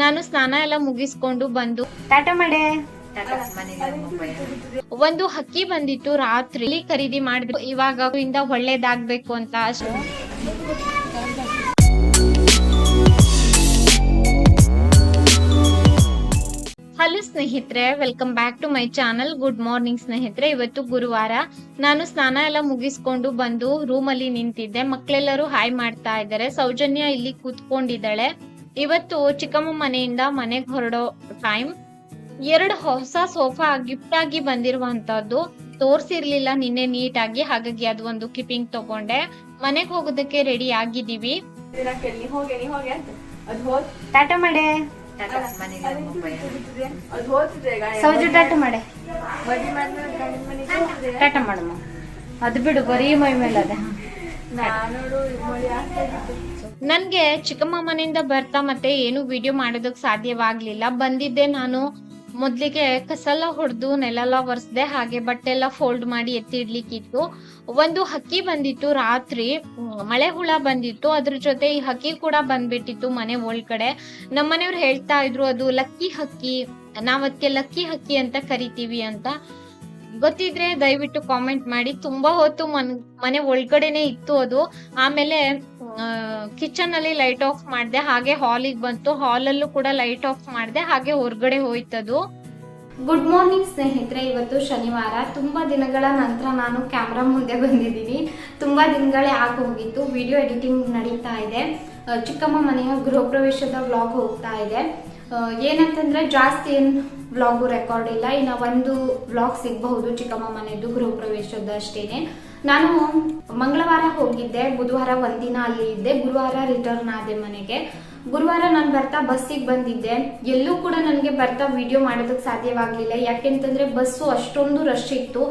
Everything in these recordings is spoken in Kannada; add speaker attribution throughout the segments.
Speaker 1: ನಾನು ಸ್ನಾನ ಎಲ್ಲ ಮುಗಿಸ್ಕೊಂಡು ಬಂದು
Speaker 2: ಟಾಟಾ ಮಾಡೆ.
Speaker 1: ಒಂದು ಹಕ್ಕಿ ಬಂದಿತ್ತು ರಾತ್ರಿ. ಖರೀದಿ ಮಾಡಿದ್ರು ಇವಾಗ ಇಂದ ಒಳ್ಳೇದಾಗ್ಬೇಕು ಅಂತ ಅಷ್ಟು. ಹಲೋ ಸ್ನೇಹಿತರೆ welcome back to my channel good morning ಸ್ನೇಹಿತರೆ. ಇವತ್ತು ಗುರುವಾರ. ನಾನು ಸ್ನಾನ ಎಲ್ಲ ಮುಗಿಸ್ಕೊಂಡು ಬಂದು ರೂಮ್ ಅಲ್ಲಿ ನಿಂತಿದ್ದೆ. ಮಕ್ಕಳೆಲ್ಲರೂ ಹಾಯ್ ಮಾಡ್ತಾ ಇದ್ದಾರೆ. ಸೌಜನ್ಯ ಇಲ್ಲಿ ಕೂತ್ಕೊಂಡಿದ್ದಾಳೆ. ಇವತ್ತು ಚಿಕ್ಕಮ್ಮ ಮನೆಯಿಂದ ಮನೆಗೆ ಹೊರಡೋ ಟೈಮ್ ಎರಡು ಹೊಸ ಸೋಫಾ ಗಿಫ್ಟ್ ಆಗಿ ಬಂದಿರುವಂತದ್ದು ತೋರ್ಸಿರ್ಲಿಲ್ಲ ನಿನ್ನೆ ನೀಟ್ ಆಗಿ ಹಾಗಾಗಿ ಅದು ಒಂದು ಕಿಪಿಂಗ್ ತಗೊಂಡೆ. ಮನೆಗೆ ಹೋಗೋದಕ್ಕೆ ರೆಡಿ ಆಗಿದೀವಿ
Speaker 2: ಟಾಟಾ ಮಾಡೆ. ಸೌಜು ಟಾಟಾ ಮಾಡೆ. ಟಾಟಾ ಮಾಡಮ್ಮ. ಅದು ಬಿಡು ಬರೀ ಮೈ ಮೇಲೆ ಅದೇ
Speaker 1: ನನ್ಗೆ ಚಿಕ್ಕಮ್ಮ ಮನೆಯಿಂದ ಬರ್ತಾ ಮತ್ತೆ ಏನು ವಿಡಿಯೋ ಮಾಡೋದಕ್ ಸಾಧ್ಯವಾಗ್ಲಿಲ್ಲ. ಬಂದಿದ್ದೆ ನಾನು ಮೊದ್ಲಿಗೆ ಕಸಲ್ಲ ಹೊಡೆದು ನೆಲೆಲ್ಲ ಒರೆಸ್ದೆ, ಹಾಗೆ ಬಟ್ಟೆ ಎಲ್ಲ ಫೋಲ್ಡ್ ಮಾಡಿ ಎತ್ತಿಡ್ಲಿಕ್ಕಿತ್ತು. ಒಂದು ಹಕ್ಕಿ ಬಂದಿತ್ತು ರಾತ್ರಿ ಮಳೆ ಹುಳ ಬಂದಿತ್ತು. ಅದ್ರ ಜೊತೆ ಈ ಹಕ್ಕಿ ಕೂಡ ಬಂದ್ಬಿಟ್ಟಿತ್ತು ಮನೆ ಒಳಗಡೆ. ನಮ್ಮನೆಯವ್ರು ಹೇಳ್ತಾ ಇದ್ರು, ಅದು ಲಕ್ಕಿ ಹಕ್ಕಿ ನಾವದಕ್ಕೆ ಲಕ್ಕಿ ಹಕ್ಕಿ ಅಂತ ಕರಿತೀವಿ ಅಂತ. ಗೊತ್ತಿದ್ರೆ ದಯವಿಟ್ಟು ಕಾಮೆಂಟ್ ಮಾಡಿ. ತುಂಬಾ ಹೊತ್ತು ಮನ್, ಮನೆ ಒಳಗಡೆನೆ ಇತ್ತು ಅದು. ಆಮೇಲೆ ಕಿಚನ್ ಅಲ್ಲಿ ಲೈಟ್ ಆಫ್ ಮಾಡಿದೆ. ಹಾಗೆ ಹಾಲಿಗೆ ಬಂತು. ಹಾಲಲ್ಲೂ ಕೂಡ ಲೈಟ್ ಆಫ್ ಮಾಡಿದೆ. ಹಾಗೆ ಹೊರಗಡೆ ಹೋಯ್ತದು.
Speaker 2: ಗುಡ್ ಮಾರ್ನಿಂಗ್ ಸ್ನೇಹಿತರೆ. ಇವತ್ತು ಶನಿವಾರ. ತುಂಬಾ ದಿನಗಳ ನಂತರ ನಾನು ಕ್ಯಾಮ್ರಾ ಮುಂದೆ ಬಂದಿದ್ದೀನಿ. ತುಂಬಾ ದಿನಗಳೇ ಆಗೋಗಿತ್ತು ವಿಡಿಯೋ ಎಡಿಟಿಂಗ್ ನಡೀತಾ ಇದೆ. ಚಿಕ್ಕಮ್ಮ ಮನೆಯ ಗೃಹ ಪ್ರವೇಶದ ವ್ಲಾಗ್ ಹೋಗ್ತಾ ಇದೆ. ಏನಂತಂದ್ರೆ ಜಾಸ್ತಿ ಏನು ವ್ಲಾಗು ರೆಕಾರ್ಡ್ ಇಲ್ಲ. ಇನ್ನು ಒಂದು ವ್ಲಾಗ್ ಸಿಗಬಹುದು ಚಿಕ್ಕಮ್ಮ ಮನೆಯದು ಗೃಹ ಪ್ರವೇಶದ ಅಷ್ಟೇನೆ ನಾನು ಮಂಗಳವಾರ ಹೋಗಿದ್ದೆ, ಬುಧವಾರ ಒಂದಿನ ಅಲ್ಲಿ ಇದ್ದೆ, ಗುರುವಾರ ರಿಟರ್ನ್ ಆದೆ ಮನೆಗೆ. ಗುರುವಾರ ನಾನು ಬರ್ತಾ ಬಸ್ಸಿಗೆ ಬಂದಿದ್ದೆ. ಎಲ್ಲೂ ಕೂಡ ನನಗೆ ಬರ್ತಾ ವಿಡಿಯೋ ಮಾಡೋದಕ್ಕೆ ಸಾಧ್ಯವಾಗಲಿಲ್ಲ. ಯಾಕೆಂತಂದ್ರೆ ಬಸ್ಸು ಅಷ್ಟೊಂದು ರಶ್ ಇತ್ತು.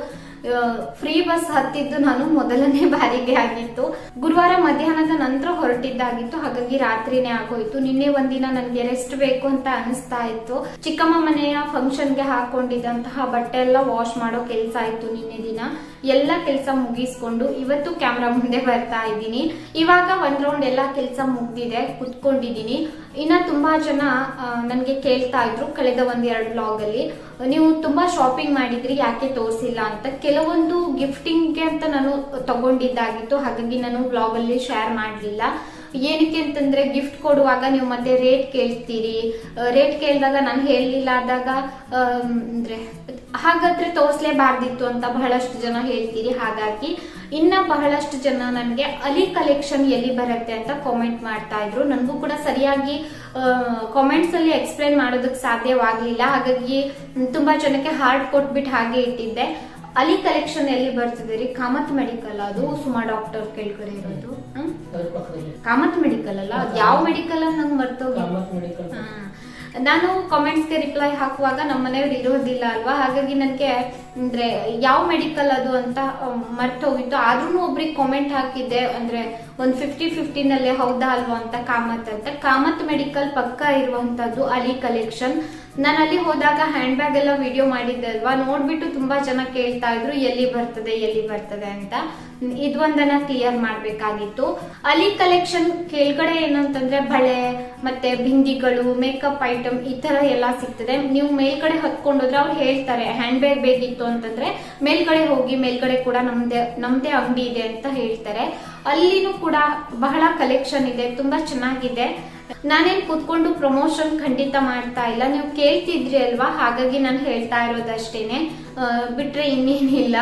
Speaker 2: ಫ್ರೀ ಬಸ್ ಹತ್ತಿದ್ದು ನಾನು ಮೊದಲನೇ ಬಾರಿಗೆ ಆಗಿತ್ತು. ಗುರುವಾರ ಮಧ್ಯಾಹ್ನದ ನಂತರ ಹೊರಟಿದ್ದಾಗಿತ್ತು. ಹಾಗಾಗಿ ರಾತ್ರಿನೇ ಆಗೋಯ್ತು. ನಿನ್ನೆ ಒಂದಿನ ನನಗೆ ರೆಸ್ಟ್ ಬೇಕು ಅಂತ ಅನಿಸ್ತಾ ಇತ್ತು. ಚಿಕ್ಕಮ್ಮ ಮನೆಯ ಫಂಕ್ಷನ್ಗೆ ಹಾಕೊಂಡಿದ್ದಂತಹ ಬಟ್ಟೆ ಎಲ್ಲ ವಾಶ್ ಮಾಡೋ ಕೆಲಸ ಆಯ್ತು ನಿನ್ನೆ ದಿನ. ಎಲ್ಲ ಕೆಲಸ ಮುಗಿಸ್ಕೊಂಡು ಇವತ್ತು ಕ್ಯಾಮ್ರಾ ಮುಂದೆ ಬರ್ತಾ ಇದ್ದೀನಿ. ಇವಾಗ ಒಂದ್ ರೌಂಡ್ ಎಲ್ಲ ಕೆಲಸ ಮುಗ್ದಿದೆ. ಕುತ್ಕೊಂಡಿದ್ದೀನಿ. ಇನ್ನ ತುಂಬಾ ಜನ ನನಗೆ ಕೇಳ್ತಾ ಇದ್ರು. ಕಳೆದ ಒಂದೆರಡು ಬ್ಲಾಗ್ ಅಲ್ಲಿ. ನೀವು ತುಂಬಾ ಶಾಪಿಂಗ್ ಮಾಡಿದ್ರಿ, ಯಾಕೆ ತೋರಿಸಿಲ್ಲ ಅಂತ ಕೆಲವೊಂದು ಗಿಫ್ಟಿಂಗ್ಗೆ ಅಂತ ನಾನು ತಗೊಂಡಿದ್ದಾಗಿತ್ತು. ಹಾಗಾಗಿ ನಾನು ಬ್ಲಾಗ್ ಅಲ್ಲಿ ಶೇರ್ ಮಾಡಲಿಲ್ಲ. ಏನಕ್ಕೆ ಅಂತಂದ್ರೆ ಗಿಫ್ಟ್ ಕೊಡುವಾಗ ನೀವು ಮತ್ತೆ ರೇಟ್ ಕೇಳ್ತೀರಿ. ರೇಟ್ ಕೇಳಿದಾಗ ನಾನು ಹೇಳಲಿಲ್ಲ ಆದಾಗ ಅಂದ್ರೆ ಹಾಗಾದ್ರೆ ತೋರಿಸ್ಲೇಬಾರ್ದಿತ್ತು ಅಂತ ಬಹಳಷ್ಟು ಜನ ಹೇಳ್ತೀರಿ. ಹಾಗಾಗಿ ಇನ್ನ ಬಹಳಷ್ಟು ಜನ ನನಗೆ ಅಲಿ ಕಲೆಕ್ಷನ್ ಎಲ್ಲಿ ಬರುತ್ತೆ ಅಂತ ಕಾಮೆಂಟ್ ಮಾಡ್ತಾ ಇದ್ರು. ನನಗೂ ಕೂಡ ಸರಿಯಾಗಿ ಕಾಮೆಂಟ್ಸ್ ಅಲ್ಲಿ ಎಕ್ಸ್ಪ್ಲೈನ್ ಮಾಡೋದಕ್ಕೆ ಸಾಧ್ಯವಾಗಲಿಲ್ಲ. ಹಾಗಾಗಿ ತುಂಬ ಜನಕ್ಕೆ ಹಾರ್ಡ್ ಕೊಟ್ಬಿಟ್ಟು ಹಾಗೆ ಇಟ್ಟಿದ್ದೆ. ಅಲ್ಲಿ ಕಲೆಕ್ಷನ್ ಎಲ್ಲಿ ಬರ್ತದೆ ರೀ? ಕಾಮತ್ ಮೆಡಿಕಲ್ ಅದು ಸುಮಾ ಡಾಕ್ಟರ್ ಕೇಳ್ಕೊರಿ ಇರೋದು. ಕಾಮತ್ ಮೆಡಿಕಲ್ ಅಲ್ಲ? ಯಾವ ಮೆಡಿಕಲ್ ಅಲ್ಲಿ ನಂಗೆ ಮರ್ತೋಗಿ. ನಾನು ಕಾಮೆಂಟ್ಸ್ಗೆ ರಿಪ್ಲೈ ಹಾಕುವಾಗ ನಮ್ಮ ಮನೆಯವ್ರು ಇರೋದಿಲ್ಲ ಅಲ್ವಾ? ಹಾಗಾಗಿ ನನಗೆ, ಅಂದರೆ ಯಾವ ಮೆಡಿಕಲ್ ಅದು ಅಂತ ಮರ್ತೋಗಿತ್ತು. ಆದ್ರೂ ಒಬ್ರಿಗೆ ಕಾಮೆಂಟ್ ಹಾಕಿದ್ದೆ, ಅಂದರೆ ಒಂದು ಫಿಫ್ಟಿ ಫಿಫ್ಟಿನಲ್ಲೇ ಹೌದಾ ಅಲ್ವಾ ಅಂತ ಕಾಮತ್ ಅಂತ. ಕಾಮತ್ ಮೆಡಿಕಲ್ ಪಕ್ಕ ಇರುವಂಥದ್ದು ಅಲಿ ಕಲೆಕ್ಷನ್ ನಾನು ಅಲ್ಲಿ ಹೋದಾಗ ಹ್ಯಾಂಡ್ ಬ್ಯಾಗ್ ಎಲ್ಲ ವಿಡಿಯೋ ಮಾಡಿದ್ದೆ ಅಲ್ವಾ ನೋಡ್ಬಿಟ್ಟು ತುಂಬಾ ಜನ ಕೇಳ್ತಾ ಇದ್ರು, ಎಲ್ಲಿ ಬರ್ತದೆ ಎಲ್ಲಿ ಬರ್ತದೆ ಅಂತ. ಇದೊಂದನ್ನ ಕ್ಲಿಯರ್ ಮಾಡ್ಬೇಕಾಗಿತ್ತು. ಅಲ್ಲಿ ಕಲೆಕ್ಷನ್ ಕೆಳಗಡೆ ಏನಂತಂದ್ರೆ ಬಳೆ, ಮತ್ತೆ ಬಿಂದಿಗಳು ಮೇಕಪ್ ಐಟಮ್ ಈ ತರ ಎಲ್ಲ ಸಿಗ್ತದೆ. ನೀವು ಮೇಲ್ಗಡೆ ಹತ್ಕೊಂಡೋದ್ರೆ ಅವ್ರು ಹೇಳ್ತಾರೆ ಹ್ಯಾಂಡ್ ಬ್ಯಾಗ್ ಬೇಕಿತ್ತು ಅಂತಂದ್ರೆ ಮೇಲ್ಗಡೆ ಹೋಗಿ, ಮೇಲ್ಗಡೆ ಕೂಡ ನಮ್ದೇ ನಮ್ದೇ ಅಂಗಡಿ ಇದೆ ಅಂತ ಹೇಳ್ತಾರೆ. ಅಲ್ಲಿನೂ ಕೂಡ ಬಹಳ ಕಲೆಕ್ಷನ್ ಇದೆ, ತುಂಬಾ ಚೆನ್ನಾಗಿದೆ. ನಾನೇನ್ ಕೂತ್ಕೊಂಡು ಪ್ರಮೋಷನ್ ಖಂಡಿತ ಮಾಡ್ತಾ ಇಲ್ಲ. ನೀವು ಕೇಳ್ತಿದ್ರಿ ಅಲ್ವಾ? ಹಾಗಾಗಿ ನಾನು ಹೇಳ್ತಾ ಇರೋದಷ್ಟೇನೆ. ಬಿಟ್ರೆ ಇನ್ನೇನಿಲ್ಲ.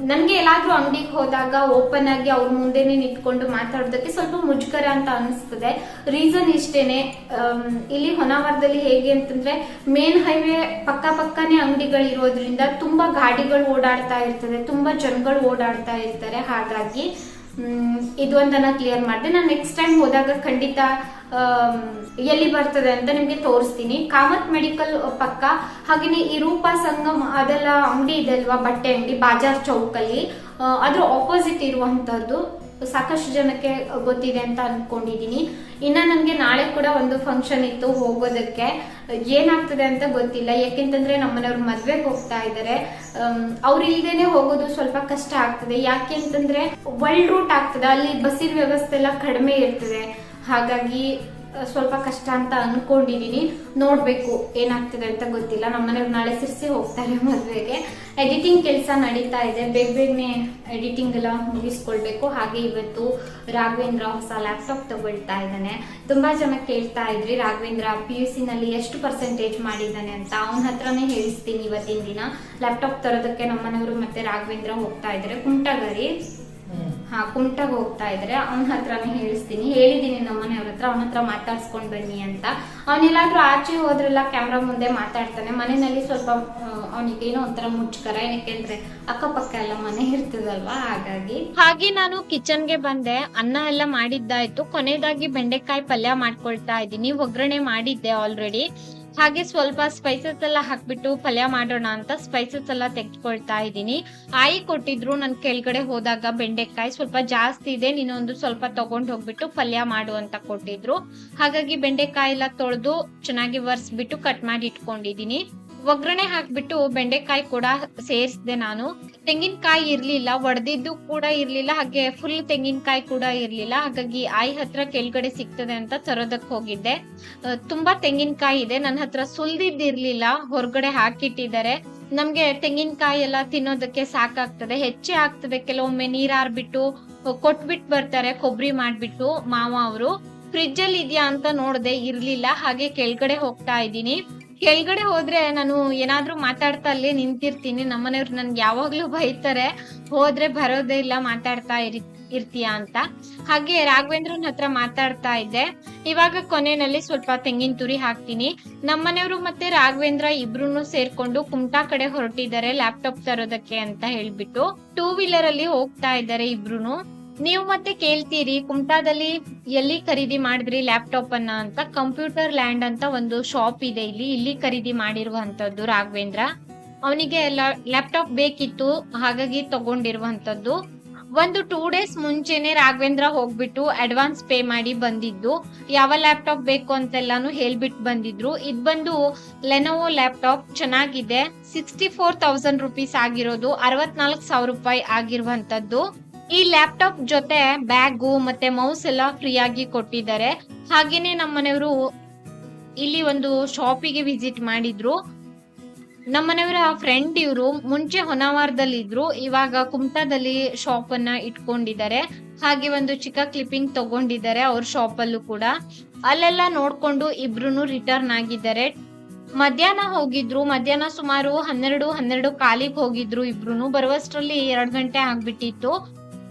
Speaker 2: ನನಗೆ ಎಲ್ಲಾದರೂ ಅಂಗಡಿಗೆ ಹೋದಾಗ ಓಪನ್ ಆಗಿ ಅವ್ರ ಮುಂದೆನೆ ನಿಂತ್ಕೊಂಡು ಮಾತಾಡೋದಕ್ಕೆ ಸ್ವಲ್ಪ ಮುಜುಗರ ಅಂತ ಅನಿಸ್ತದೆ. ರೀಸನ್ ಇಷ್ಟೇನೆ. ಇಲ್ಲಿ ಹೊನಾವರದಲ್ಲಿ ಹೇಗೆ ಅಂತಂದ್ರೆ, ಮೇನ್ ಹೈವೇ ಪಕ್ಕ ಪಕ್ಕನೇ ಅಂಗಡಿಗಳಿರೋದ್ರಿಂದ ತುಂಬಾ ಗಾಡಿಗಳು ಓಡಾಡ್ತಾ ಇರ್ತದೆ. ತುಂಬಾ ಜನಗಳು ಓಡಾಡ್ತಾ ಇರ್ತಾರೆ. ಹಾಗಾಗಿ ಇದು ಇದೊಂದನ್ನ ಕ್ಲಿಯರ್ ಮಾಡಿದೆ. ನಾನು ನೆಕ್ಸ್ಟ್ ಟೈಮ್ ಹೋದಾಗ ಖಂಡಿತ ಎಲ್ಲಿ ಬರ್ತದೆ ಅಂತ ನಿಮ್ಗೆ ತೋರಿಸ್ತೀನಿ. ಕಾಮತ್ ಮೆಡಿಕಲ್ ಪಕ್ಕ. ಹಾಗೇನೆ ಈ ರೂಪಾ ಸಂಗಮ್ ಅದೆಲ್ಲ ಅಂಗಡಿ ಇದೆ ಅಲ್ವಾ, ಬಟ್ಟೆ ಅಂಗಡಿ, ಬಾಜಾರ್ ಚೌಕಲ್ಲಿ. ಅದ್ರ ಆಪೋಸಿಟ್ ಇರುವಂತದ್ದು ಸಾಕಷ್ಟು ಜನಕ್ಕೆ ಗೊತ್ತಿದೆ ಅಂತ ಅನ್ಕೊಂಡಿದೀನಿ. ಇನ್ನ ನನಗೆ ನಾಳೆ ಕೂಡ ಒಂದು ಫಂಕ್ಷನ್ ಇತ್ತು ಹೋಗೋದಕ್ಕೆ. ಏನಾಗ್ತದೆ ಅಂತ ಗೊತ್ತಿಲ್ಲ. ಯಾಕೆಂತಂದ್ರೆ ನಮ್ಮನೆಯವ್ರು ಮದ್ವೆಗೆ ಹೋಗ್ತಾ ಇದ್ದಾರೆ ಅವ್ರು ಇಲ್ದೇನೆ ಹೋಗೋದು ಸ್ವಲ್ಪ ಕಷ್ಟ ಆಗ್ತದೆ. ಯಾಕೆ ಅಂತಂದ್ರೆ ವರ್ಲ್ಡ್ ರೂಟ್ ಆಗ್ತದೆ. ಅಲ್ಲಿ ಬಸ್ಸಿನ ವ್ಯವಸ್ಥೆ ಎಲ್ಲ ಕಡಿಮೆ ಇರ್ತದೆ. ಹಾಗಾಗಿ
Speaker 1: ಸ್ವಲ್ಪ ಕಷ್ಟ ಅಂತ ಅನ್ಕೊಂಡಿದೀನಿ. ನೋಡ್ಬೇಕು ಏನಾಗ್ತದೆ ಅಂತ ಗೊತ್ತಿಲ್ಲ. ನಮ್ಮ ನಾಳೆ ಸಿರ್ಸಿ ಹೋಗ್ತಾರೆ ಮದ್ವೆಗೆ. ಎಡಿಟಿಂಗ್ ಕೆಲಸ ನಡೀತಾ ಇದೆ. ಬೇಗ ಬೇಗನೆ ಎಡಿಟಿಂಗ್ ಎಲ್ಲ ಮುಗಿಸ್ಕೊಳ್ಬೇಕು. ಹಾಗೆ ಇವತ್ತು ರಾಘವೇಂದ್ರ ಹೊಸ ಲ್ಯಾಪ್ಟಾಪ್ ತಗೊಳ್ತಾ ಇದ್ದಾನೆ. ತುಂಬಾ ಜನ ಕೇಳ್ತಾ ಇದ್ರಿ, ರಾಘವೇಂದ್ರ ಪಿ ಯು ಸಿ ನಲ್ಲಿ ಎಷ್ಟು ಪರ್ಸೆಂಟೇಜ್ ಮಾಡಿದ್ದಾನೆ ಅಂತ. ಅವನ ಹತ್ರನೇ ಹೇಳಿಸ್ತೀನಿ ಇವತ್ತಿನ ದಿನ. ಲ್ಯಾಪ್ಟಾಪ್ ತರೋದಕ್ಕೆ ನಮ್ಮನೆಯವರು ಮತ್ತೆ ರಾಘವೇಂದ್ರ ಹೋಗ್ತಾ ಇದ್ದಾರೆ. ಕುಂಟಗರಿ. ಹಾ ಕುಂಟಾಗ ಹೋಗ್ತಾ ಇದ್ರೆ ಅವನ ಹತ್ರನೇ ಹೇಳಿಸ್ತೀನಿ. ಹೇಳಿದೀನಿ ನಮ್ಮ ಮನೆಯವ್ರ ಹತ್ರ, ಅವನ ಹತ್ರ ಮಾತಾಡ್ಸ್ಕೊಂಡ್ ಬನ್ನಿ ಅಂತ. ಅವನೆಲ್ಲಾದ್ರೂ ಆಚೆ ಹೋದ್ರೆಲ್ಲ ಕ್ಯಾಮ್ರಾ ಮುಂದೆ ಮಾತಾಡ್ತಾನೆ. ಮನೆಯಲ್ಲಿ ಸ್ವಲ್ಪ ಅವನಿಗೆ ಏನೋ ಒಂಥರ ಮುಚ್ಕರ ಏನಕ್ಕೆ ಅಕ್ಕಪಕ್ಕ ಎಲ್ಲ ಮನೆ ಇರ್ತದಲ್ವಾ, ಹಾಗಾಗಿ.
Speaker 2: ಹಾಗೆ ನಾನು ಕಿಚನ್ಗೆ ಬಂದೆ. ಅನ್ನ ಎಲ್ಲ ಮಾಡಿದ್ದಾಯ್ತು. ಕೊನೆಯದಾಗಿ ಬೆಂಡೆಕಾಯಿ ಪಲ್ಯ ಮಾಡ್ಕೊಳ್ತಾ ಇದ್ದೀನಿ. ಒಗ್ಗರಣೆ ಮಾಡಿದ್ದೆ ಆಲ್ರೆಡಿ ಹಾಗೆ ಸ್ವಲ್ಪ ಸ್ಪೈಸಸ್ ಎಲ್ಲ ಹಾಕ್ಬಿಟ್ಟು ಪಲ್ಯ ಮಾಡೋಣ ಅಂತ ಸ್ಪೈಸಸ್ ಎಲ್ಲ ತೆಗೆದುಕೊಳ್ತಾ ಇದ್ದೀನಿ. ಆಯಿ ಕೊಟ್ಟಿದ್ರು, ನನ್ ಕೆಳಗಡೆ ಹೋದಾಗ ಬೆಂಡೆಕಾಯಿ ಸ್ವಲ್ಪ ಜಾಸ್ತಿ ಇದೆ ನೀನೊಂದು ಸ್ವಲ್ಪ ತಗೊಂಡ್ ಹೋಗ್ಬಿಟ್ಟು ಪಲ್ಯ ಮಾಡು ಅಂತ ಕೊಟ್ಟಿದ್ರು. ಹಾಗಾಗಿ ಬೆಂಡೆಕಾಯಿ ಎಲ್ಲ ತೊಳೆದು ಚೆನ್ನಾಗಿ ಒರೆಸ್ಬಿಟ್ಟು ಕಟ್ ಮಾಡಿ ಇಟ್ಕೊಂಡಿದೀನಿ ಒಗ್ಗರಣೆ ಹಾಕ್ಬಿಟ್ಟು ಬೆಂಡೆಕಾಯಿ ಕೂಡ ಸೇರಿಸಿದೆ ನಾನು. ತೆಂಗಿನಕಾಯಿ ಇರ್ಲಿಲ್ಲ, ಒಡೆದಿದ್ದು ಕೂಡ ಇರ್ಲಿಲ್ಲ, ಹಾಗೆ ಫುಲ್ ತೆಂಗಿನಕಾಯಿ ಕೂಡ ಇರ್ಲಿಲ್ಲ. ಹಾಗಾಗಿ ಆಯಿ ಹತ್ರ ಕೆಳಗಡೆ ಸಿಗ್ತದೆ ಅಂತ ತರೋದಕ್ಕೆ ಹೋಗಿದ್ದೆ. ತುಂಬಾ ತೆಂಗಿನಕಾಯಿ ಇದೆ, ನನ್ನ ಹತ್ರ ಸುಲ್ದಿದ್ದಿರ್ಲಿಲ್ಲ ಹೊರಗಡೆ ಹಾಕಿಟ್ಟಿದ್ದಾರೆ. ನಮ್ಗೆ ತೆಂಗಿನಕಾಯಿ ಎಲ್ಲ ತಿನ್ನೋದಕ್ಕೆ ಸಾಕಾಗ್ತದೆ, ಹೆಚ್ಚೆ ಆಗ್ತದೆ. ಕೆಲವೊಮ್ಮೆ ನೀರಾರ್ಬಿಟ್ಟು ಕೊಟ್ಬಿಟ್ಟು ಬರ್ತಾರೆ, ಕೊಬ್ಬರಿ ಮಾಡ್ಬಿಟ್ಟು ಮಾವ ಅವರು. ಫ್ರಿಜ್ ಅಲ್ಲಿ ಇದೆಯಾ ಅಂತ ನೋಡದೆ, ಇರ್ಲಿಲ್ಲ, ಹಾಗೆ ಕೆಳಗಡೆ ಹೋಗ್ತಾ ಇದ್ದೀನಿ. ಕೆಳಗಡೆ ಹೋದ್ರೆ ನಾನು ಏನಾದ್ರೂ ಮಾತಾಡ್ತಾ ಅಲ್ಲಿ ನಿಂತಿರ್ತೀನಿ. ನಮ್ಮನೆಯವ್ರು ನನ್ಗೆ ಯಾವಾಗ್ಲೂ ಬೈತಾರೆ, ಹೋದ್ರೆ ಬರೋದೇ ಇಲ್ಲ, ಮಾತಾಡ್ತಾ ಇರಿ, ಇರ್ತೀಯಾ ಅಂತ. ಹಾಗೆ ರಾಘವೇಂದ್ರನ್ ಹತ್ರ ಮಾತಾಡ್ತಾ ಇದ್ದೆ. ಇವಾಗ ಕೊನೆಯಲ್ಲಿ ಸ್ವಲ್ಪ ತೆಂಗಿನ ತುರಿ ಹಾಕ್ತೀನಿ. ನಮ್ಮನೆಯವರು ಮತ್ತೆ ರಾಘವೇಂದ್ರ ಇಬ್ರು ಸೇರ್ಕೊಂಡು ಕುಮಟಾ ಕಡೆ ಹೊರಟಿದ್ದಾರೆ ಲ್ಯಾಪ್ಟಾಪ್ ತರೋದಕ್ಕೆ ಅಂತ ಹೇಳ್ಬಿಟ್ಟು. ಟೂ ವೀಲರ್ ಅಲ್ಲಿ ಹೋಗ್ತಾ ಇದ್ದಾರೆ ಇಬ್ರುನು. ನೀವು ಮತ್ತೆ ಕೇಳ್ತೀರಿ, ಕುಮಟಾದಲ್ಲಿ ಎಲ್ಲಿ ಖರೀದಿ ಮಾಡಿದ್ರಿ ಲ್ಯಾಪ್ಟಾಪ್ ಅನ್ನ ಅಂತ ಕಂಪ್ಯೂಟರ್ ಲ್ಯಾಂಡ್ ಅಂತ ಒಂದು ಶಾಪ್ ಇದೆ ಇಲ್ಲಿ ಇಲ್ಲಿ ಖರೀದಿ ಮಾಡಿರುವಂತದ್ದು ರಾಘವೇಂದ್ರ. ಅವನಿಗೆ ಲ್ಯಾಪ್ಟಾಪ್ ಬೇಕಿತ್ತು, ಹಾಗಾಗಿ ತಗೊಂಡಿರುವಂತದ್ದು ಒಂದು ಟೂ ಡೇಸ್ ಮುಂಚೆನೆ ರಾಘವೇಂದ್ರ ಹೋಗ್ಬಿಟ್ಟು ಅಡ್ವಾನ್ಸ್ ಪೇ ಮಾಡಿ ಬಂದಿದ್ದು. ಯಾವ ಲ್ಯಾಪ್ಟಾಪ್ ಬೇಕು ಅಂತೆಲ್ಲಾನು ಹೇಳ್ಬಿಟ್ಟು ಬಂದಿದ್ರು. ಇದು ಬಂದು ಲೆನೋವೋ ಲ್ಯಾಪ್ಟಾಪ್ ಚೆನ್ನಾಗಿದೆ. ಸಿಕ್ಸ್ಟಿ ಫೋರ್ ತೌಸಂಡ್ ರುಪೀಸ್ ಆಗಿರೋದು, ಅರವತ್ನಾಲ್ಕು ಸಾವಿರ ರೂಪಾಯಿ ಆಗಿರುವಂತದ್ದು ಈ ಲ್ಯಾಪ್ಟಾಪ್ ಜೊತೆ ಬ್ಯಾಗು ಮತ್ತೆ ಮೌಸ್ ಎಲ್ಲ ಫ್ರೀ ಆಗಿ ಕೊಟ್ಟಿದ್ದಾರೆ. ಹಾಗೇನೆ ನಮ್ಮನೆಯವರು ಇಲ್ಲಿ ಒಂದು ಶಾಪಿಗೆ ವಿಸಿಟ್ ಮಾಡಿದ್ರು. ನಮ್ಮನೆಯವರ ಫ್ರೆಂಡ್ ಇವರು ಮುಂಚೆ ಹೊನಾವಾರದಲ್ಲಿ ಇದ್ರು ಇವಾಗ ಕುಮಟಾದಲ್ಲಿ ಶಾಪ್ ಅನ್ನ ಇಟ್ಕೊಂಡಿದ್ದಾರೆ. ಹಾಗೆ ಒಂದು ಚಿಕ್ಕ ಕ್ಲಿಪ್ಪಿಂಗ್ ತಗೊಂಡಿದ್ದಾರೆ ಅವ್ರ ಶಾಪ್ ಅಲ್ಲೂ ಕೂಡ. ಅಲ್ಲೆಲ್ಲ ನೋಡ್ಕೊಂಡು ಇಬ್ರು ರಿಟರ್ನ್ ಆಗಿದ್ದಾರೆ. ಮಧ್ಯಾಹ್ನ ಹೋಗಿದ್ರು, ಮಧ್ಯಾಹ್ನ ಸುಮಾರು ಹನ್ನೆರಡು ಹನ್ನೆರಡು ಕಾಲಿಗೆ ಹೋಗಿದ್ರು ಇಬ್ರು ಬರುವಷ್ಟರಲ್ಲಿ ಎರಡು ಗಂಟೆ ಆಗ್ಬಿಟ್ಟಿತ್ತು.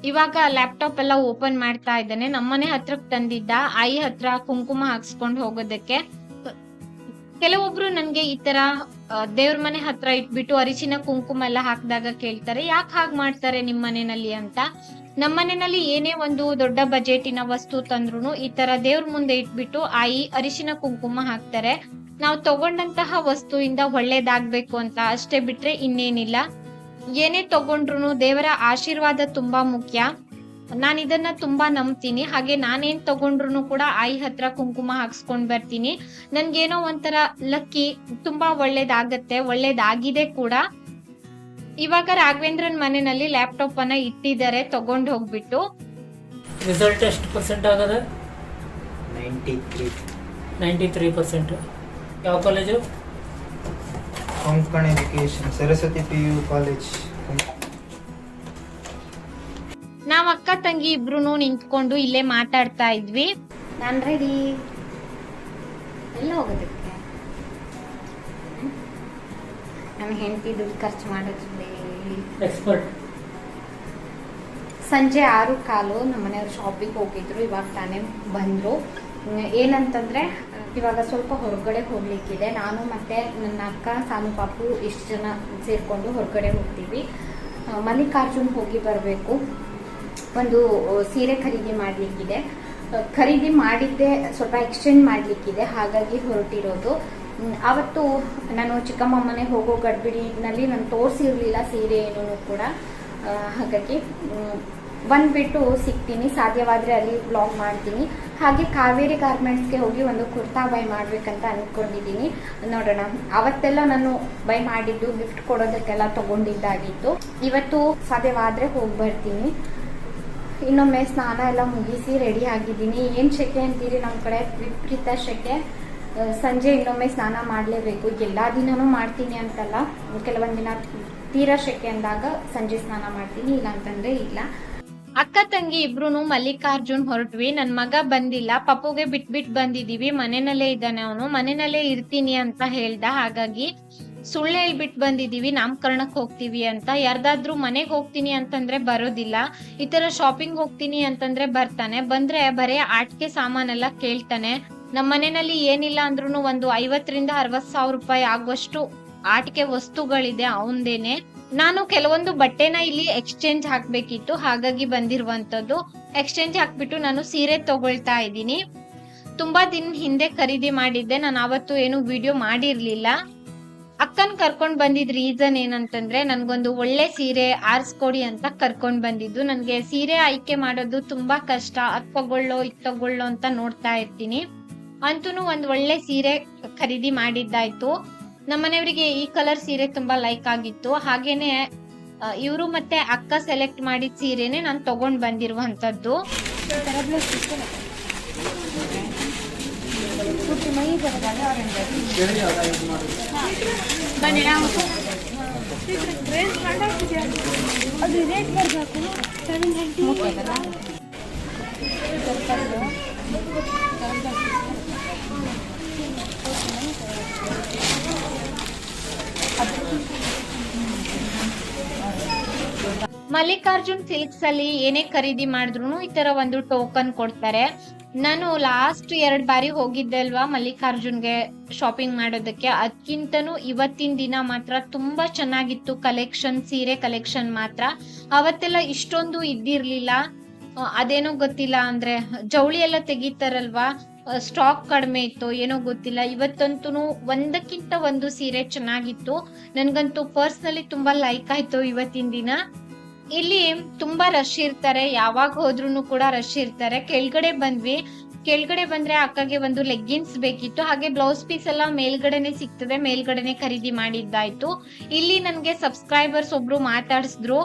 Speaker 2: ಇವಾಗ ಲ್ಯಾಪ್ಟಾಪ್ ಎಲ್ಲ ಓಪನ್ ಮಾಡ್ತಾ ಇದ್ದಾನೆ. ನಮ್ಮನೆ ಹತ್ರಕ್ ತಂದಿದ್ದ ಆಯಿ ಹತ್ರ ಕುಂಕುಮ ಹಾಕ್ಸ್ಕೊಂಡು ಹೋಗೋದಕ್ಕೆ. ಕೆಲವೊಬ್ರು ನನ್ಗೆ ಈ ತರ ದೇವ್ರ ಮನೆ ಹತ್ರ ಇಟ್ಬಿಟ್ಟು ಅರಿಶಿನ ಕುಂಕುಮ ಎಲ್ಲ ಹಾಕಿದಾಗ ಕೇಳ್ತಾರೆ, ಯಾಕೆ ಹಾಗ್ ಮಾಡ್ತಾರೆ ನಿಮ್ಮ ಮನೆಯಲ್ಲಿ ಅಂತ. ನಮ್ಮ ಮನೆಯಲ್ಲಿ ಏನೇ ಒಂದು ದೊಡ್ಡ ಬಜೆಟಿನ ವಸ್ತು ತಂದ್ರು ಈ ತರ ದೇವ್ರ ಮುಂದೆ ಇಟ್ಬಿಟ್ಟು ಆಯಿ ಅರಿಶಿನ ಕುಂಕುಮ ಹಾಕ್ತಾರೆ. ನಾವು ತಗೊಂಡಂತಹ ವಸ್ತುವಿಂದ ಒಳ್ಳೇದಾಗ್ಬೇಕು ಅಂತ ಅಷ್ಟೇ ಬಿಟ್ರೆ ಇನ್ನೇನಿಲ್ಲ. ಏನೇ ತಗೊಂಡ್ರು ದೇವರ ಆಶೀರ್ವಾದ ತುಂಬಾ ಮುಖ್ಯ. ನಾನು ಇದನ್ನ ತುಂಬಾ ನಂಬ್ತೀನಿ. ಹಾಗೆ ನಾನೇನ್ ತಗೊಂಡ್ರು ಕೂಡ ಆಯಿ ಹತ್ರ ಕುಂಕುಮ ಹಾಕ್ಸ್ಕೊಂಡ್ ಬರ್ತೀನಿ. ನನ್ಗೇನೋ ಒಂಥರ ಲಕ್ಕಿ ತುಂಬಾ ಒಳ್ಳೇದಾಗತ್ತೆ ಒಳ್ಳೇದಾಗಿದೆ ಕೂಡ. ಇವಾಗ ರಾಘವೇಂದ್ರನ್ ಮನೆಯಲ್ಲಿ ಲ್ಯಾಪ್ಟಾಪ್ ಅನ್ನ ಇಟ್ಟಿದ್ದಾರೆ ತಗೊಂಡ್ ಹೋಗ್ಬಿಟ್ಟು.
Speaker 3: ರಿಸಲ್ಟ್ ಎಷ್ಟು ಪರ್ಸೆಂಟ್ ಆಗದ?
Speaker 4: Ninety three.
Speaker 3: Ninety three percent. ಯಾವ college?
Speaker 4: Konkan education Saraswati P U college
Speaker 2: ನಾವ್ ಅಕ್ಕ ತಂಗಿ ಇಬ್ರು ನಿಂತ್ಕೊಂಡು ಇಲ್ಲೇ ಮಾತಾಡ್ತಾ ಇದ್ವಿ.
Speaker 1: ನಾನು ರೆಡಿ ಎಲ್ಲ ಹೋಗೋದಕ್ಕೆ. ನನ್ನ ಹೆಂಡತಿ ದುಡ್ಡು ಖರ್ಚು ಮಾಡೋದ್ರಲ್ಲಿ.
Speaker 3: ಎಕ್ಸ್ಪರ್ಟ್
Speaker 1: ಸಂಜೆ ಆರು ಕಾಲು ನಮ್ಮ ಮನೆಯವ್ರು ಶಾಪಿಗೆ ಹೋಗಿದ್ರು ಇವಾಗ ತಾನೇ ಬಂದರು. ಏನಂತಂದರೆ ಇವಾಗ ಸ್ವಲ್ಪ ಹೊರಗಡೆ ಹೋಗ್ಲಿಕ್ಕಿದೆ. ನಾನು ಮತ್ತು ನನ್ನ ಅಕ್ಕ, ಸಾನು ಪಾಪು ಇಷ್ಟು ಜನ ಸೇರಿಕೊಂಡು ಹೊರಗಡೆ ಹೋಗ್ತೀವಿ. ಮಲ್ಲಿಕಾರ್ಜುನ್ ಹೋಗಿ ಬರಬೇಕು. ಒಂದು ಸೀರೆ ಖರೀದಿ ಮಾಡಲಿಕ್ಕಿದೆ. ಖರೀದಿ ಮಾಡಿದ್ದೆ ಸ್ವಲ್ಪ ಎಕ್ಸ್ಚೇಂಜ್ ಮಾಡಲಿಕ್ಕಿದೆ. ಹಾಗಾಗಿ ಹೊರಟಿರೋದು. ಅವತ್ತು ನಾನು ಚಿಕ್ಕಮ್ಮನೆ ಹೋಗೋ ಗಡ್ಬಿಡಿನಲ್ಲಿ ನಾನು ತೋರಿಸಿರಲಿಲ್ಲ ಸೀರೆ ಏನೂ ಕೂಡ. ಹಾಗಾಗಿ ಬಂದ್ಬಿಟ್ಟು ಸಿಗ್ತೀನಿ, ಸಾಧ್ಯವಾದರೆ ಅಲ್ಲಿ ಬ್ಲಾಗ್ ಮಾಡ್ತೀನಿ. ಹಾಗೆ ಕಾವೇರಿ ಗಾರ್ಮೆಂಟ್ಸ್ಗೆ ಹೋಗಿ ಒಂದು ಕುರ್ತಾ ಬೈ ಮಾಡಬೇಕಂತ ಅಂದ್ಕೊಂಡಿದ್ದೀನಿ ನೋಡೋಣ. ಅವತ್ತೆಲ್ಲ ನಾನು ಬೈ ಮಾಡಿದ್ದು ಗಿಫ್ಟ್ ಕೊಡೋದಕ್ಕೆಲ್ಲ ತೊಗೊಂಡಿದ್ದಾಗಿತ್ತು. ಇವತ್ತು ಸಾಧ್ಯವಾದರೆ ಹೋಗಿ ಬರ್ತೀನಿ ಇನ್ನೊಮ್ಮೆ ಸ್ನಾನ ಎಲ್ಲ ಮುಗಿಸಿ ರೆಡಿ ಆಗಿದ್ದೀನಿ. ಏನು ಶೆಕೆ ಅಂತೀರಿ ನಮ್ಮ ಕಡೆ? ವಿಪರೀತ ಶೆಕೆ. ಸಂಜೆ ಇನ್ನೊಮ್ಮೆ ಸ್ನಾನ ಮಾಡಲೇಬೇಕು. ಎಲ್ಲ ದಿನವೂ ಮಾಡ್ತೀನಿ ಅಂತಲ್ಲ. ಕೆಲವೊಂದು ದಿನ ತೀರಾ ಶೆಕೆ ಅಂದಾಗ ಸಂಜೆ ಸ್ನಾನ ಮಾಡ್ತೀನಿ. ಇಲ್ಲ ಅಂತಂದರೆ ಇಲ್ಲ.
Speaker 2: ಅಕ್ಕ ತಂಗಿ ಇಬ್ರು ಮಲ್ಲಿಕಾರ್ಜುನ್ ಹೊರಟ್ವಿ. ನನ್ ಮಗ ಬಂದಿಲ್ಲ. ಪಪ್ಪುಗೆ ಬಿಟ್ ಬಂದಿದೀವಿ. ಮನೆಯಲ್ಲೇ ಇದ್ದಾನೆ ಅವನು. ಮನೆಯಲ್ಲೇ ಇರ್ತೀನಿ ಅಂತ ಹೇಳ್ದ. ಹಾಗಾಗಿ ಸುಳ್ಳು ಹೇಳ್ಬಿಟ್ ಬಂದಿದೀವಿ. ನಾಮಕರಣಕ್ಕೆ ಹೋಗ್ತೀವಿ ಅಂತ. ಯಾರ್ದಾದ್ರೂ ಮನೆಗೆ ಹೋಗ್ತೀನಿ ಅಂತಂದ್ರೆ ಬರೋದಿಲ್ಲ. ಈ ತರ ಶಾಪಿಂಗ್ ಹೋಗ್ತೀನಿ ಅಂತಂದ್ರೆ ಬರ್ತಾನೆ. ಬಂದ್ರೆ ಬರೇ ಆಟಿಕೆ ಸಾಮಾನೆಲ್ಲ ಕೇಳ್ತಾನೆ. ನಮ್ಮ ಮನೆಯಲ್ಲಿ ಏನಿಲ್ಲ ಅಂದ್ರೂ ಒಂದು ಐವತ್ತರಿಂದ ಅರವತ್ ಸಾವಿರ ರೂಪಾಯಿ ಆಗುವಷ್ಟು ಆಟಿಕೆ ವಸ್ತುಗಳಿದೆ ಅವಂದೇನೆ ನಾನು ಕೆಲವೊಂದು ಬಟ್ಟೆನ ಇಲ್ಲಿ ಎಕ್ಸ್ಚೇಂಜ್ ಹಾಕ್ಬೇಕಿತ್ತು. ಹಾಗಾಗಿ ಬಂದಿರುವಂತದ್ದು ಎಕ್ಸ್ಚೇಂಜ್ ಹಾಕ್ಬಿಟ್ಟು ನಾನು ಸೀರೆ ತಗೊಳ್ತಾ ಇದ್ದೀನಿ. ತುಂಬಾ ದಿನ ಹಿಂದೆ ಖರೀದಿ ಮಾಡಿದ್ದೆ. ನಾನು ಅವತ್ತು ಏನು ವಿಡಿಯೋ ಮಾಡಿರ್ಲಿಲ್ಲ. ಅಕ್ಕನ್ ಕರ್ಕೊಂಡ್ ಬಂದಿದ್ ರೀಸನ್ ಏನಂತಂದ್ರೆ, ನನ್ಗೊಂದು ಒಳ್ಳೆ ಸೀರೆ ಆರಿಸ್ಕೊಡಿ ಅಂತ ಕರ್ಕೊಂಡ್ ಬಂದಿದ್ದು. ನನ್ಗೆ ಸೀರೆ ಆಯ್ಕೆ ಮಾಡೋದು ತುಂಬಾ ಕಷ್ಟ. ಅದ್ ತಗೊಳ್ಳೋ, ಇದ್ ತಗೊಳ್ಳೋ ಅಂತ ನೋಡ್ತಾ ಇರ್ತೀನಿ. ಅಂತೂ ಒಂದ್ ಒಳ್ಳೆ ಸೀರೆ ಖರೀದಿ ಮಾಡಿದ್ದಾಯ್ತು. ನಮ್ಮನೆಯವರಿಗೆ ಈ ಕಲರ್ ಸೀರೆ ತುಂಬಾ ಲೈಕ್ ಆಗಿತ್ತು. ಹಾಗೇನೆ ಇವರು ಮತ್ತೆ ಅಕ್ಕ ಸೆಲೆಕ್ಟ್ ಮಾಡಿದ ಸೀರೆನೆ ನಾನು ತಗೊಂಡ್ ಬಂದಿರುವಂತದ್ದು ಮಲ್ಲಿಕಾರ್ಜುನ್ ಸಿಲ್ಕ್ಸ್ ಅಲ್ಲಿ ಏನೇ ಖರೀದಿ ಮಾಡಿದ್ರು ಈ ತರ ಒಂದು ಟೋಕನ್ ಕೊಡ್ತಾರೆ. ನಾನು ಲಾಸ್ಟ್ ಎರಡ್ ಬಾರಿ ಹೋಗಿದ್ದೆ ಅಲ್ವಾ ಮಲ್ಲಿಕಾರ್ಜುನ್ಗೆ ಶಾಪಿಂಗ್ ಮಾಡೋದಕ್ಕೆ? ಅದಕ್ಕಿಂತನೂ ಇವತ್ತಿನ ದಿನ ಮಾತ್ರ ತುಂಬಾ ಚೆನ್ನಾಗಿತ್ತು ಕಲೆಕ್ಷನ್ ಸೀರೆ ಕಲೆಕ್ಷನ್ ಮಾತ್ರ. ಅವತ್ತೆಲ್ಲ ಇಷ್ಟೊಂದು ಇದ್ದಿರ್ಲಿಲ್ಲ. ಅದೇನೋ ಗೊತ್ತಿಲ್ಲ ಅಂದ್ರೆ ಜವಳಿ ಎಲ್ಲ ತೆಗಿತಾರಲ್ವಾ? ಸ್ಟಾಕ್ ಕಡಿಮೆ ಇತ್ತು, ಏನೋ ಗೊತ್ತಿಲ್ಲ. ಇವತ್ತಂತೂ ಒಂದಕ್ಕಿಂತ ಒಂದು ಸೀರೆ ಚೆನ್ನಾಗಿತ್ತು. ನನ್ಗಂತೂ ಪರ್ಸ್ನಲಿ ತುಂಬಾ ಲೈಕ್ ಆಯ್ತು ಇವತ್ತಿನ ದಿನ. ಇಲ್ಲಿ ತುಂಬಾ ರಶ್ ಇರ್ತಾರೆ, ಯಾವಾಗ ಹೋದ್ರು ಕೂಡ ರಶ್ ಇರ್ತಾರೆ. ಕೆಳಗಡೆ ಬಂದ್ವಿ. ಕೆಳಗಡೆ ಬಂದ್ರೆ ಅಕ್ಕಗೆ ಒಂದು ಲೆಗ್ಗಿನ್ಸ್ ಬೇಕಿತ್ತು. ಹಾಗೆ ಬ್ಲೌಸ್ ಪೀಸ್ ಎಲ್ಲ ಮೇಲ್ಗಡೆನೆ ಸಿಗ್ತದೆ, ಮೇಲ್ಗಡೆನೆ ಖರೀದಿ ಮಾಡಿದ್ದಾಯ್ತು. ಇಲ್ಲಿ ನನ್ಗೆ ಸಬ್ಸ್ಕ್ರೈಬರ್ಸ್ ಒಬ್ರು ಮಾತಾಡಿಸಿದ್ರು.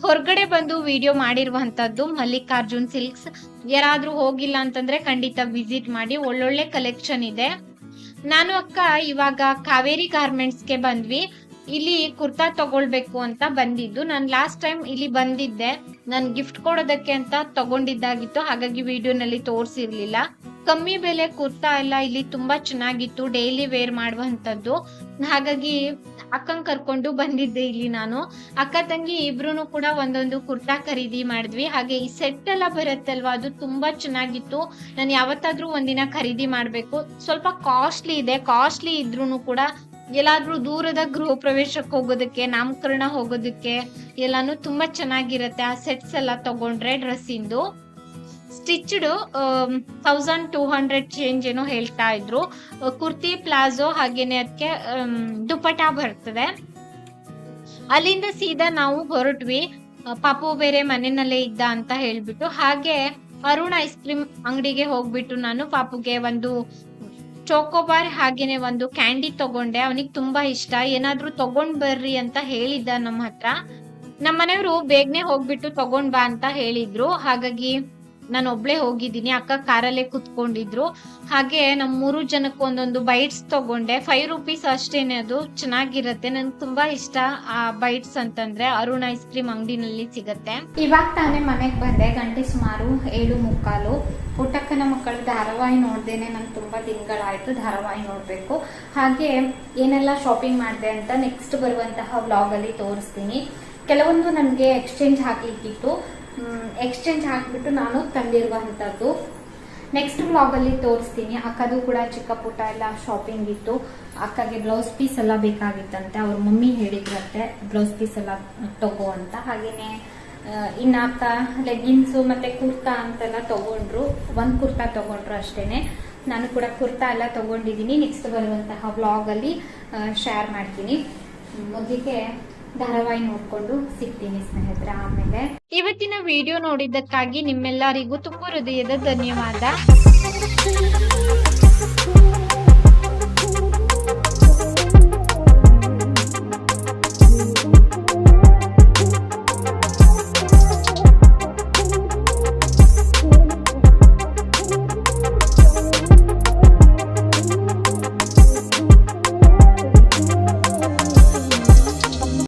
Speaker 2: ಹೊರಗಡೆ ಬಂದು ವಿಡಿಯೋ ಮಾಡಿರುವಂತದ್ದು ಮಲ್ಲಿಕಾರ್ಜುನ್ ಸಿಲ್ಕ್ಸ್. ಯಾರಾದ್ರೂ ಹೋಗಿಲ್ಲ ಅಂತಂದ್ರೆ ಖಂಡಿತ ವಿಸಿಟ್ ಮಾಡಿ. ಒಳ್ಳೊಳ್ಳೆ ಕಲೆಕ್ಷನ್ ಇದೆ. ನಾನು ಅಕ್ಕ ಇವಾಗ ಕಾವೇರಿ ಗಾರ್ಮೆಂಟ್ಸ್ಗೆ ಬಂದ್ವಿ. ಇಲ್ಲಿ ಕುರ್ತಾ ತಗೊಳ್ಬೇಕು ಅಂತ ಬಂದಿದ್ದು. ನಾನು ಲಾಸ್ಟ್ ಟೈಮ್ ಇಲ್ಲಿ ಬಂದಿದ್ದೆ. ನಾನು ಗಿಫ್ಟ್ ಕೊಡೋದಕ್ಕೆ ಅಂತ ತಗೊಂಡಿದ್ದಾಗಿತ್ತು. ಹಾಗಾಗಿ ವಿಡಿಯೋನಲ್ಲಿ ತೋರಿಸಿರ್ಲಿಲ್ಲ. ಕಮ್ಮಿ ಬೆಲೆ ಕುರ್ತಾ ಎಲ್ಲ ಇಲ್ಲಿ ತುಂಬಾ ಚೆನ್ನಾಗಿತ್ತು. ಡೈಲಿ ವೇರ್ ಮಾಡುವಂತದ್ದು ಹಾಗಾಗಿ ಅಕ್ಕನ್ ಕರ್ಕೊಂಡು ಬಂದಿದ್ದೆ ಇಲ್ಲಿ ನಾನು. ಅಕ್ಕ ತಂಗಿ ಇಬ್ರು ಕೂಡ ಒಂದೊಂದು ಕುರ್ತಾ ಖರೀದಿ ಮಾಡಿದ್ವಿ. ಹಾಗೆ ಈ ಸೆಟ್ ಎಲ್ಲ ಬರುತ್ತಲ್ವಾ? ಅದು ತುಂಬಾ ಚೆನ್ನಾಗಿತ್ತು. ನಾನು ಯಾವತ್ತಾದ್ರೂ ಒಂದಿನ ಖರೀದಿ ಮಾಡ್ಬೇಕು. ಸ್ವಲ್ಪ ಕಾಸ್ಟ್ಲಿ ಇದೆ. ಕಾಸ್ಟ್ಲಿ ಇದ್ರೂ ಕೂಡ ಎಲ್ಲಾದ್ರೂ ದೂರದ ಗೃಹ ಪ್ರವೇಶಕ್ಕೆ ಹೋಗೋದಕ್ಕೆ, ನಾಮಕರಣ ಹೋಗೋದಕ್ಕೆ ಎಲ್ಲಾನು ತುಂಬಾ ಚೆನ್ನಾಗಿರತ್ತೆ. ಆ ಸೆಟ್ಸ್ ಎಲ್ಲ ತಗೊಂಡ್ರೆ ಡ್ರೆಸ್ ಇಂದು. Stitched thousand two hundred change ಏನೋ ಹೇಳ್ತಾ ಇದ್ರು. ಕುರ್ತಿ, ಪ್ಲಾಜೋ ಹಾಗೇನೆ ಅದಕ್ಕೆ ದುಪಟ ಬರ್ತದೆ. ಅಲ್ಲಿಂದ ಸೀದಾ ನಾವು ಹೊರಟ್ವಿ. ಪಾಪು ಬೇರೆ ಮನೆಯಲ್ಲೇ ಇದ್ದ ಅಂತ ಹೇಳ್ಬಿಟ್ಟು. ಹಾಗೆ ಅರುಣ್ ಐಸ್ ಕ್ರೀಮ್ ಅಂಗಡಿಗೆ ಹೋಗ್ಬಿಟ್ಟು ನಾನು ಪಾಪುಗೆ ಒಂದು ಚೋಕೋಬಾರ್ ಹಾಗೇನೆ ಒಂದು ಕ್ಯಾಂಡಿ ತಗೊಂಡೆ, ಅವನಿಗೆ ತುಂಬಾ ಇಷ್ಟ. ಏನಾದ್ರೂ ತಗೊಂಡ್ ಬರ್ರಿ ಅಂತ ಹೇಳಿದ್ದ ನಮ್ಮ ಹತ್ರ. ನಮ್ಮ ಮನೆಯವರು ಬೇಗನೆ ಹೋಗ್ಬಿಟ್ಟು ತಗೊಂಡ್ ಬಾ ಅಂತ ಹೇಳಿದ್ರು. ಹಾಗಾಗಿ ನಾನು ಒಬ್ಳೆ ಹೋಗಿದ್ದೀನಿ, ಅಕ್ಕ ಕಾರಲ್ಲೇ ಕುತ್ಕೊಂಡಿದ್ರು. ಹಾಗೆ ನಮ್ಮ ಮೂರು ಜನಕ್ಕೆ ಒಂದೊಂದು ಬೈಟ್ಸ್ ತಗೊಂಡೆ. ಫೈವ್ ರುಪೀಸ್ ಅಷ್ಟೇನೆ ಅದು, ಚೆನ್ನಾಗಿರತ್ತೆ. ನನ್ಗೆ ತುಂಬಾ ಇಷ್ಟ ಆ ಬೈಟ್ಸ್ ಅಂತಂದ್ರೆ. ಅರುಣ್ ಐಸ್ ಕ್ರೀಮ್ ಅಂಗಡಿನಲ್ಲಿ ಸಿಗತ್ತೆ.
Speaker 1: ಇವಾಗ ತಾನೇ ಮನೆಗೆ ಬಂದೆ, ಗಂಟೆ ಸುಮಾರು ಏಳು ಮುಕ್ಕಾಲು. ಪುಟ್ಟಕ್ಕನ ಮಕ್ಕಳು ಧಾರಾವಾಹಿ ನೋಡ್ದೇನೆ ನಂಗೆ ತುಂಬಾ ದಿನಗಳಾಯಿತು ಧಾರಾವಾಹಿ ನೋಡ್ಬೇಕು. ಹಾಗೆ ಏನೆಲ್ಲ ಶಾಪಿಂಗ್ ಮಾಡಿದೆ ಅಂತ ನೆಕ್ಸ್ಟ್ ಬರುವಂತಹ ವ್ಲಾಗಲ್ಲಿ ತೋರಿಸ್ತೀನಿ. ಕೆಲವೊಂದು ನನಗೆ ಎಕ್ಸ್ಚೇಂಜ್ ಹಾಕ್ಲಿಕ್ಕಿತ್ತು. ಎಕ್ಸ್ಚೇಂಜ್ ಹಾಕ್ಬಿಟ್ಟು ನಾನು ತಂದಿರುವಂತದ್ದು ನೆಕ್ಸ್ಟ್ ವ್ಲಾಗಲ್ಲಿ ತೋರಿಸ್ತೀನಿ. ಅಕ್ಕದು ಕೂಡ ಚಿಕ್ಕ ಪುಟ್ಟ ಎಲ್ಲ ಶಾಪಿಂಗ್ ಇತ್ತು. ಅಕ್ಕಗೆ ಬ್ಲೌಸ್ ಪೀಸ್ ಎಲ್ಲ ಬೇಕಾಗಿತ್ತಂತೆ. ಅವ್ರ ಮಮ್ಮಿ ಹೇಳಿದ್ರಂತೆ ಬ್ಲೌಸ್ ಪೀಸ್ ಎಲ್ಲ ತಗೋ ಅಂತ. ಹಾಗೇನೆ ಇನ್ನು ಇನ್ನ ಅಕ್ಕ ಲೆಗ್ಗಿನ್ಸು ಮತ್ತೆ ಕುರ್ತಾ ಅಂತೆಲ್ಲ ತಗೊಂಡ್ರು. ಒಂದು ಕುರ್ತಾ ತಗೊಂಡ್ರು ಅಷ್ಟೇನೆ. ನಾನು ಕೂಡ ಕುರ್ತಾ ಎಲ್ಲ ತಗೊಂಡಿದ್ದೀನಿ. ನೆಕ್ಸ್ಟ್ ಬರುವಂತಹ ವ್ಲಾಗಲ್ಲಿ ಶೇರ್ ಮಾಡ್ತೀನಿ. ಮೊದಲಿಗೆ ಧಾರಾವಾಹಿ ನೋಡ್ಕೊಂಡು ಸಿಗ್ತೀನಿ ಸ್ನೇಹಿತರೆ ಆಮೇಲೆ.
Speaker 2: ಇವತ್ತಿನ ವಿಡಿಯೋ ನೋಡಿದ್ದಕ್ಕಾಗಿ ನಿಮ್ಮೆಲ್ಲರಿಗೂ ತುಂಬ ಹೃದಯದ ಧನ್ಯವಾದ.